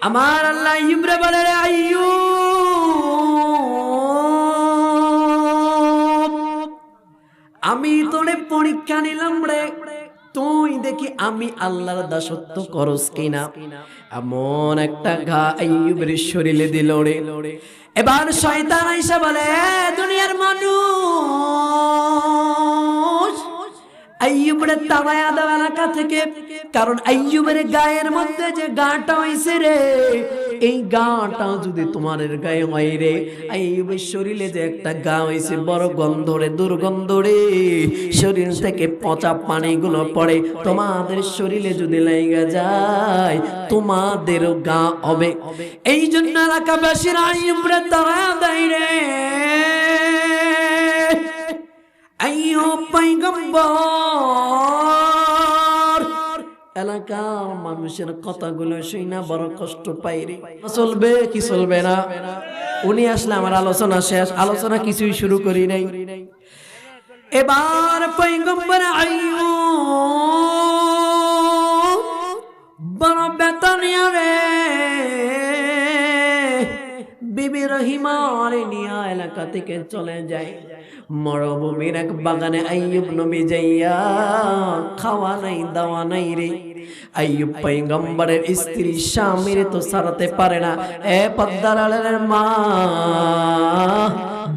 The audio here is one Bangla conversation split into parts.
আমার আল্লাহ ইব্রে বলে রে আইয়ু আমি তোরে পরীক্ষা নিলাম রে। তুই দেখি আমি আল্লাহর দাসত্ব করস কিনা? এমন একটা ঘা আইয়ুবের শরীরে দিল রে। এবার শয়তান আইসা বলে, "এ দুনিয়ার মানুষ আইয়ুবের তাবায়া দেওয়া এলাকা থেকে, কারণ আইয়ুবের গায়ের মধ্যে যে গাটা হয়েছে রে, এই গাটা যদি তোমার গায়ে হয় রে, আইয়ুবের শরীরে যে একটা গা হয়েছে বড় গন্ধ রে, দুর্গন্ধ রে। শরীর থেকে পচা পানিগুলো পড়ে, তোমাদের শরীরে যদি লেগে যায় তোমাদেরও গা হবে। এই জন্য এলাকাবাসীর আইয়ুবরে তারা দেয় রে। আইয়ো পয়গম্বর। এলাকার মানুষের কথাগুলো শুই না বড় কষ্ট পাই রে। চলবে কি চলবে না? উনি আসলে আমার আলোচনা শেষ, আলোচনা কিছুই শুরু করি নাই। এবার পয়গম্বর আইয়ো। বড় বেতনিয়া রে। বিবি রহিমার নিয়া এলাকা থেকে চলে যায়। মরভূমির এক বাগানে আইয়ুব নবী যাইয়া খাওয়া নাই, দাওয়া নাই রে। আইয়ুব পয়গম্বরের স্ত্রী স্বামীর তো সারাতে পারে না। এ পদ্মার মা,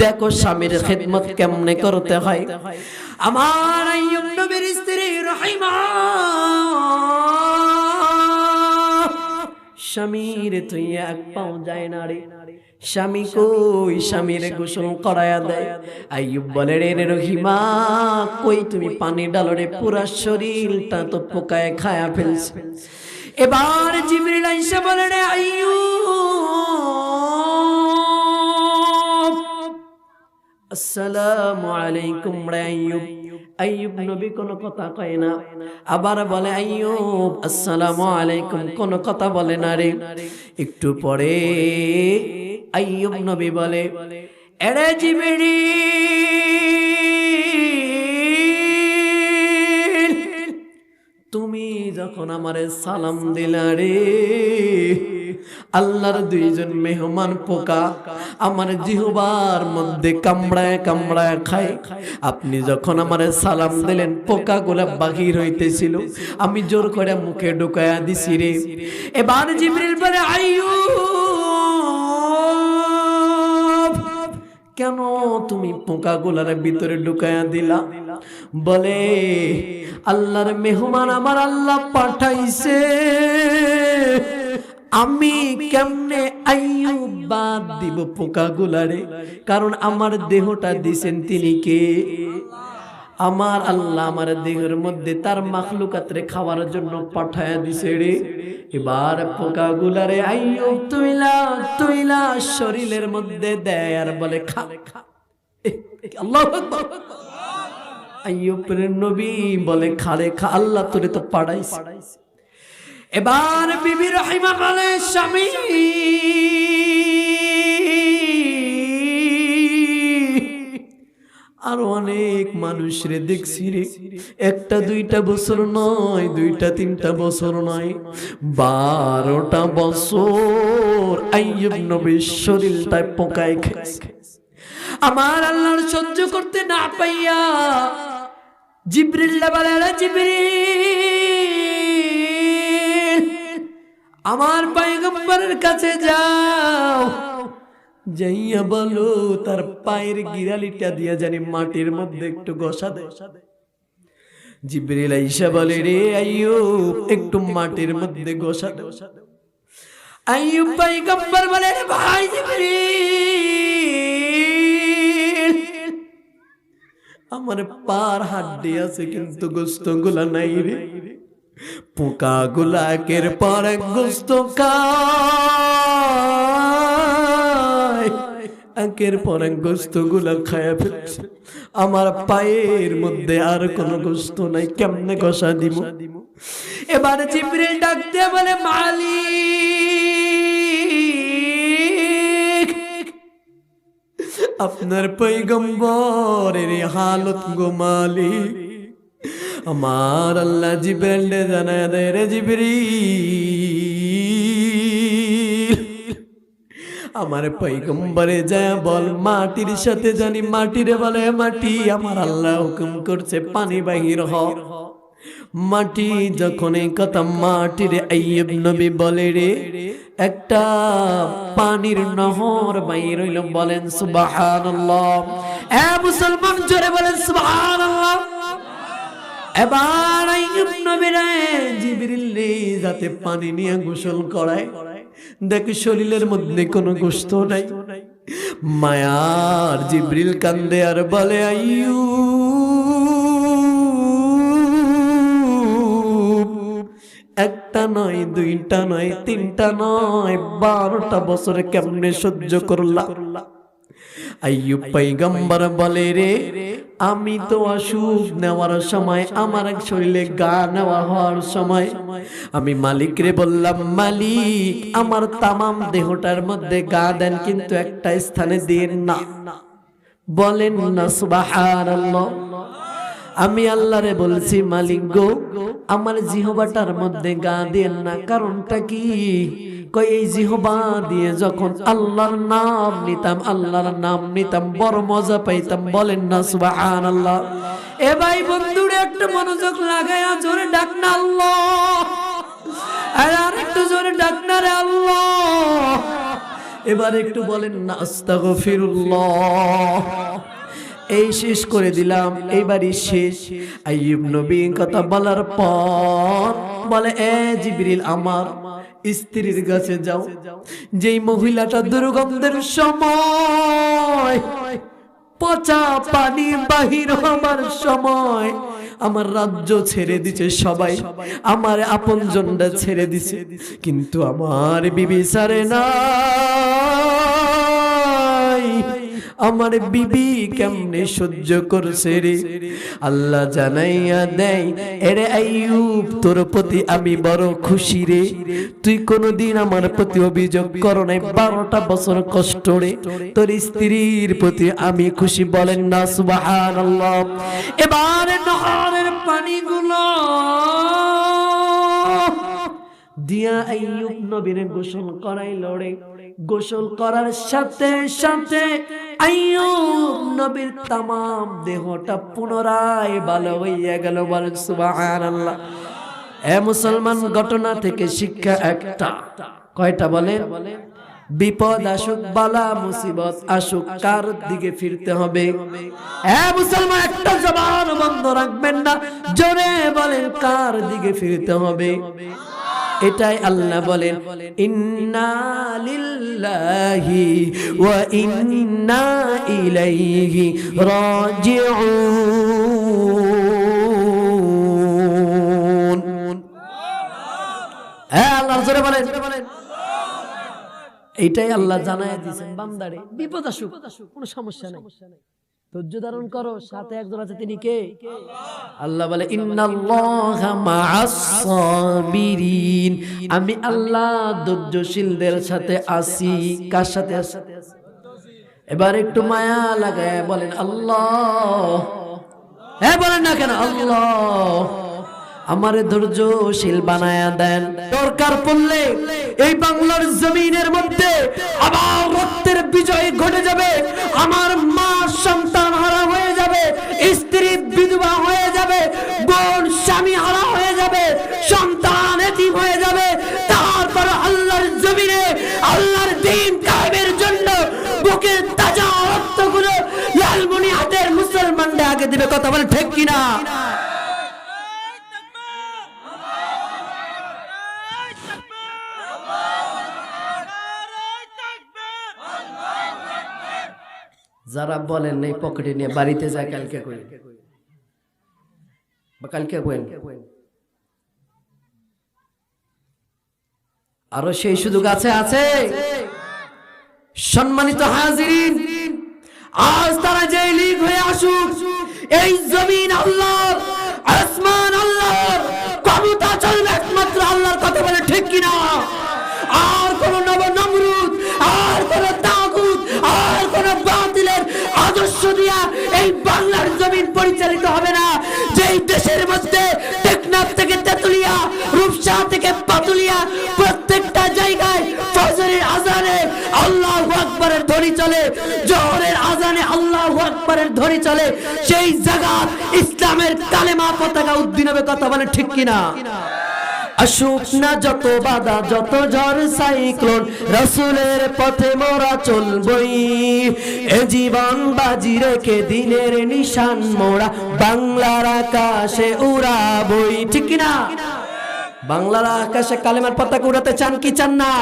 দেখো স্বামীর খেদমত কেমনে করতে হয়। আমার আইয়ুব নবীর স্ত্রী রহিমা স্বামীর তুই এক পাও যায় না রে। স্বামী কই স্বামীর গোসল করায়া দেয়? আইয়ুব বলে রে রে রহিমা কই তুমি পানি ডালো রে? পুরা শরীরটা তো পোকায় খায়া ফেলছে। এবার জিবরিল আইসা বলে রে আইয়ুব আসসালামু আলাইকুম রে আইয়ুব। আইয়ুব নবী কোনো কথা কয় না। আবার বলে, আইয়ুব, আসসালামু আলাইকুম, কোনো কথা বলে না রে। একটু পরে আইয়ুব নবী বলে, এরে জিবিড়ি তুমি যখন আমারে সালাম দিলা রে আল্লাহর দুইজন মেহমান পোকা আমার জিহবার মধ্যে কামড়ায় কামড়ায় খায়। আপনি যখন আমারে সালাম দিলেন পোকা গুলা বাহির হইতেছিল। আমি জোর করে মুখে ঢুকায়া দিছি রে। এবার জিবরিল বলে আইয়ু কেন তুমি পোকা গুলার ভিতরে ঢুকায়া দিলা? বলে, আল্লাহর মেহমান আমার আল্লাহ পাঠাইছে। আমি কেমনে আইয়ুব বাদ দিব পোকা গুলারে কারণ আমার দেহটা দিছেন তিনি কে? আমার আল্লাহ আমার দেহের মধ্যে তার মাখলুকাতরে খাওয়ার জন্য পাঠায়া দিছে রে। এবার পোকা গুলারে আইয়ুব তুইলা তুইলা শরীরের মধ্যে দেয় আর বলে, খা খা আল্লাহু আইয়ুবের নবী বলে খারে খা, আল্লাহ তোরে তো পাড়াইছে এবার বিবি রহিমা বলে, স্বামী, আরও অনেক মানুষ রে দেখছি রে। একটা দুইটা বছর নয়, দুইটা তিনটা বছর নয়। বারোটা বছর শরীরটায় পোকায় খেয়েছে আমার আল্লাহর সহ্য করতে না পাইয়া জিব্রিল্লা বলে, "আরে জিব্রিল! আমার পায়গম্বরের কাছে যাও। যাইয়া বলো, তার পায়ের গিরালিটা দিয়া জানি মাটির মধ্যে একটু গসা দে। জিব্রিল আইসা বলে, রে আইয়ুব, একটু মাটির মধ্যে গসা দে। আইয়ুব পায়গম্বর বলে, রে ভাই জিব্রিল, আমার পার হাড্ডি আছে কিন্তু গোস্তগুলা নাই রে। পোকা গুলা একের পর গোস্ত একের পর এক গোস্তগুলা খায়া ফেলছে। আমার পায়ের মধ্যে আর কোনো গোস্ত নাই, কেমনে কষা দিব? এবার জিব্রিল ডাকতে বলে, মালিক, আপনার পৈগম্বরের হালত গো মালিক। আমার আল্লাহ জিব্রাইল জানায় দেয় রে জিবরি আমার পৈগম্বরে যায় বল, মাটির সাথে জানি মাটিরে বলে মাটি। আমার আল্লাহ হুকুম করছে পানি বাহির হ। মাটি যখন এই কথা মাটির আইয়ুব নবী বলে রে, একটা পানির নহর বাইর হইল, বলেন এ মুসলমান জোরে বলেন সুবহানাল্লাহ। এবার আইয়ুব নবীরে জিবরিল যাতে পানি নিয়ে গোসল করায়। দেখ শরীরের মধ্যে কোনো গোস্ত নাই। মায়ার জিবরিল কান্দে আর বলে আইয়ুব একটা নয়, দুইটা নয়, তিনটা নয়, বারোটা বছরে কেমনে সহ্য করলা? আইয়ুব পৈগম্বর বলে রে আমি তো অসুখ নেওয়ার সময় আমার এক শরীরে গা নেওয়া হওয়ার সময় আমি মালিক রে বললাম মালিক আমার তামাম দেহটার মধ্যে গা দেন কিন্তু একটা স্থানে দিন না। বলেন না সুবহানাল্লাহ। আমি আল্লাহরে বলছি, মালিক গো, আমার জিহবাটার মধ্যে গা দেন না, কারণটা কি? এই দিয়ে যখন আল্লাহর নাম নিতাম, আল্লাহর নাম নিতাম, বড় মজা পাইতাম, বলেন না বন্ধুরে, একটু মনোযোগ জোরে ডাক না, আল্লাহ। আর জোরে ডাক না রে, আল্লাহ। এবার একটু বলেন না এই শেষ করে দিলাম, এইবারই শেষ। আইয়ুব নবী কথা বলার পর বলে, এ জিবরিল আমার, স্ত্রীর কাছে যাও। যেই মহিলাটা দুর্গন্ধের সময়, পচা পানি বাহির হবার সময়, আমার রাজ্য ছেড়ে দিছে সবাই, আমার আপন ছেড়ে দিছে। কিন্তু আমার বিবি সারে নাই আমার বিবি কেমনে সহ্য করছে রে? আল্লাহ জানাইয়া দেয়, এরে আইয়ুব, তোর প্রতি আমি বড় খুশি রে। তুই কোনদিন আমার প্রতি অভিযোগ করো নাই, বারোটা বছর কষ্ট রে। তোর স্ত্রীর প্রতি আমি খুশি বলেন না সুবাহান এবার নহরের পানিগুলো দিয়া আইয়ুব নবীর গোসল করাই লড়ে গোসল করার সাথে সাথে নবীর তামাম দেহটা পুনরায় ভালো হইয়া গেল। বলেন, সুবহানাল্লাহ। এ মুসলমান, ঘটনা থেকে শিক্ষা একটা। কয়টা বলে বিপদ আসুক, বালা মুসিবত আসুক, কার দিকে ফিরতে হবে? মুসলমান, একটা জবান বন্ধ রাখবেন না। জোরে বলেন, কার দিকে ফিরতে হবে? এটাই আল্লাহ বলেন ইন্না লিল্লাহি ওয়া ইন্না ইলাইহি রাজিউন। হ্যাঁ আল্লাহ জোরে বলেন। এইটাই আল্লাহ জানায় দিয়েছেন বান্দারে বিপদ আসুক কোনো সমস্যা নাই। ধৈর্য ধারণ করো সাথে একজন আছে তিনি কে? আল্লাহ বলে আমি আল্লাহ ধৈর্যশীলদের সাথে আসি। কার সাথে আছি এবার একটু মায়া লাগায় বলেন আল্লাহ। হ্যাঁ বলেন না কেন আল্লাহ। আমার ধৈর্যশীল বানায়া দেন। দরকার পড়লে এই বাংলার জমিনের মধ্যে আবার রক্তের বিজয় ঘটে যাবে। আমার মা সন্তান হারা হয়ে যাবে, স্ত্রী বিধবা হয়ে যাবে, বোন স্বামী হারা হয়ে যাবে, সন্তান এতিম হয়ে যাবে। তারপর আল্লাহর জমিনে, আল্লাহর দিন কায়েমের জন্য বুকের তাজা রক্তগুলো লালমনি হাতের মুসলমানরা আগে দিবে। কথা বলে ঠিক কিনা? যারা বলেন এই পকেটে নিয়ে বাড়িতে যায়, কালকে কই? বা কালকে কইন আরও সেই শুধু গাছে আছে। সম্মানিত হাজিরিন, আজ তারা যে লিগ হয়ে আসুক, এই জমিন আল্লাহর মধ্যে টেকনাফ থেকে তেতুলিয়া, রূপসা থেকে পাতুলিয়া, প্রত্যেকটা জায়গায় ফজরের আজানে আল্লাহ আকবরের ধ্বনি চলে, জহরের আজানে আল্লাহ আকবরের ধ্বনি চলে। সেই জায়গা ইসলামের কালেমা পতাকা উদ্দিন হবে কথা বলে ঠিক কিনা? আসুক না যত বাধা, যত ঝড়, সাইক্লোন, রসুলের পথে মোরা চলবই। এ জীবন বাজি রেখে দিনের নিশান মোরা বাংলার আকাশে উড়াবই। ঠিক কিনা? বাংলার আকাশে কালেমার পতাকা উড়াতে চান কি চান না?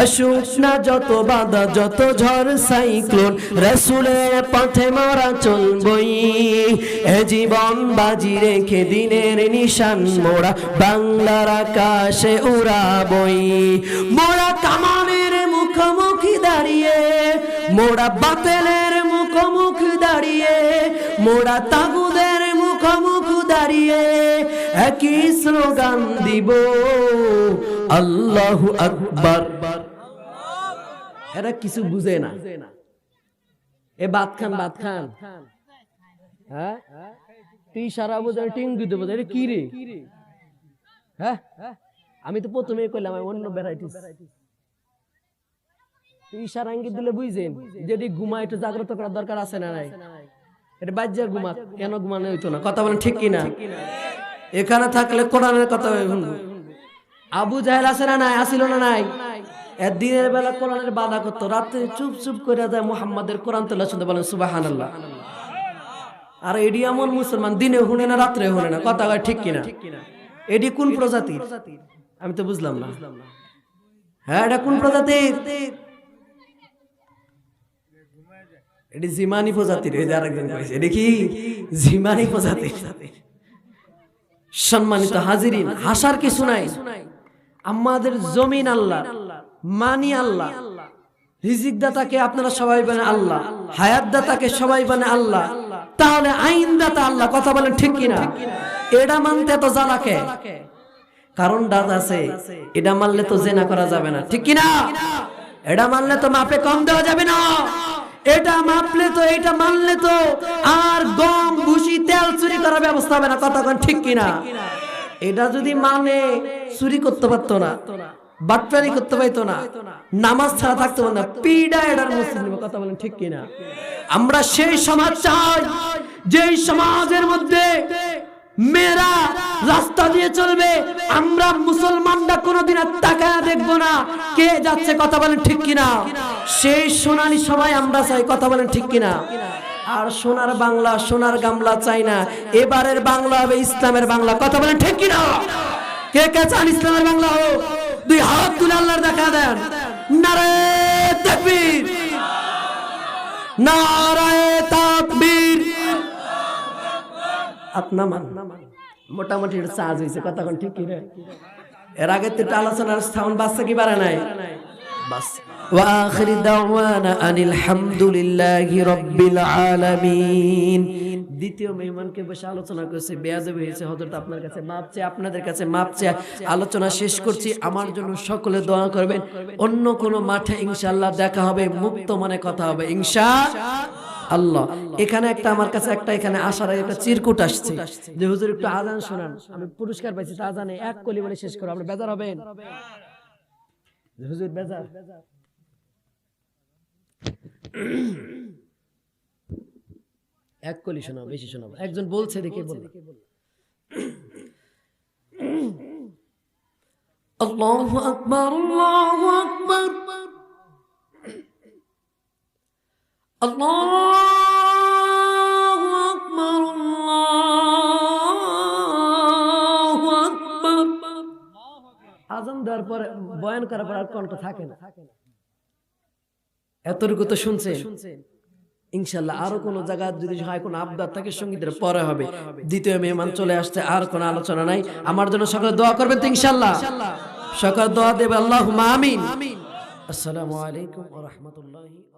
আসুক না যত বাধা, যত ঝড়, সাইক্লোন, রসুলের পথে মোরা চলবই। এ জীবন বাজি রেখে দিনের নিশান, মোরা বাংলার আকাশে উড়াবই। মোরা কামানের মুখোমুখি দাঁড়িয়ে, মোরা বাতেলের মুখোমুখি দাঁড়িয়ে, মোরা তাগুদের মুখোমুখি দাঁড়িয়ে একই স্লোগান দিব। আল্লাহু আকবার। এরা কিছু বুঝে না। এ খান খান হ্যাঁ? তুই সারা বোঝা টিঙ্গি দেবো এটা কি রে? হ্যাঁ? আমি তো প্রথমে করলাম আমি অন্য ভ্যারাইটিস। তুই সারা ইঙ্গিত দিলে বুঝছেন যেটি ঘুমা একটু জাগ্রত করার দরকার আছে না নাই? এটা বাজ্যা ঘুমানো হইতো না। কথা বলেন ঠিক কিনা? এখানে থাকলে কোরআনের কথা শুনব। আবু জাহেল আছে না নাই? আসিল না নাই? এর দিনের বেলা কোরআনের বাধা করতো। রাতে চুপ চুপ করে দেয় মুহাম্মাদের কোরআন তোলা শুনতে বলেন সুবাহান আল্লাহ আর এডি এমন মুসলমান দিনে শুনে না রাত্রে শুনে না। কথা কয় ঠিক কিনা? এডি কোন প্রজাতির? আমি তো বুঝলাম না। হ্যাঁ এটা কোন প্রজাতির? এটি জিমানি প্রজাতির কয়েছে জিমানি প্রজাতির? সম্মানিত হাজিরিন, হাসার কিছু নাই। আমাদের জমিন আল্লাহ, মানি আল্লাহ রিজিক দাতাকে আপনারা সবাই বানে আল্লাহ হায়াত দাতাকে সবাই বানে আল্লাহ, তাহলে আইন দাতা আল্লাহ, কথা বলেন ঠিক কিনা? এটা মানতে তো জ্বালাকে। কারণ দাদ আছে, এটা মানলে তো জেনা করা যাবে না, ঠিক কিনা? এটা মানলে তো মাপে কম দেওয়া যাবে না। এটা মাপলে তো, এটা মানলে তো, আর গম তেল চুরি করার ব্যবস্থা হবে না। ঠিক কিনা? এটা যদি মানে চুরি করতে পারতো না বাটপানি করতে পাইতো না, নামাজ ছাড়া থাকতে পারতো না, পিডা এটার মুসলিম কথা বলেন ঠিক কিনা? আমরা সেই সমাজ চাই, যেই সমাজের মধ্যে মেয়েরা রাস্তা দিয়ে চলবে, আমরা মুসলমানরা কোনোদিন আর তাকায় দেখব না। কে যাচ্ছে কথা বলেন ঠিক কিনা? সেই সোনালি সময় আমরা চাই, কথা বলেন ঠিক কিনা? আর সোনার বাংলা, সোনার গামলা চাই না। এবারের বাংলা হবে ইসলামের বাংলা, কথা বলেন ঠিক কিনা? কে কে চান ইসলামের বাংলা হোক? দুই হাত তুলে আল্লাহর দেখা দেন। নারে তাকবীর। নারায়ে তাকবীর। আপনা মান মোটামুটি চার্জ হয়েছে কতক্ষণ ঠিক কি রে এর আগে তো একটা আলোচনার স্থান বাচ্চা কি বাড়ে নাই বাস وآخر دعوانا أن الحمد لله رب العالمين দ্বিতীয় মেহমানকে বসে আলোচনা করছে বেয়াদবি হয়েছে হযরত আপনার কাছে মাপ চেয়ে আপনাদের কাছে মাপ চেয়ে আলোচনা শেষ করছি আমার জন্য সকলে দোয়া করবেন অন্য কোনো মাঠে ইনশাআল্লাহ দেখা হবে মুক্ত মনে কথা হবে ইনশা আল্লাহ। এখানে একটা, আমার কাছে একটা, এখানে আসার একটা চিরকুট আসছে। যে হুজুর একটু আজান শোনান। আমি পুরস্কার পাইছি, তা আজানে এক কলি বলে শেষ করো আপনি বেজার হবেন? হুজুর বেজার। এক কলি শোনাও, বেশি শোনাবো। একজন বলছে দেখে বল আল্লাহু আকবার আল্লাহু আকবার। আল্লাহু আকবার আল্লাহু আকবার আজান দেওয়ার পরে বয়ান করার পর আর কণ্ঠ থাকে না? এতটুকু তো শুনছেন? ইনশাল্লাহ আরও কোন জায়গা যদি হয় কোন আবদার থাকে সঙ্গীতের পরে হবে। দ্বিতীয় মেহমান চলে আসছে আর কোন আলোচনা নাই। আমার জন্য সকলে দোয়া করবেন তো ইনশাল্লাহ সকলে দোয়া দেবে আল্লাহ আমিন। আসসালামু আলাইকুম রাহমাতুল্লাহি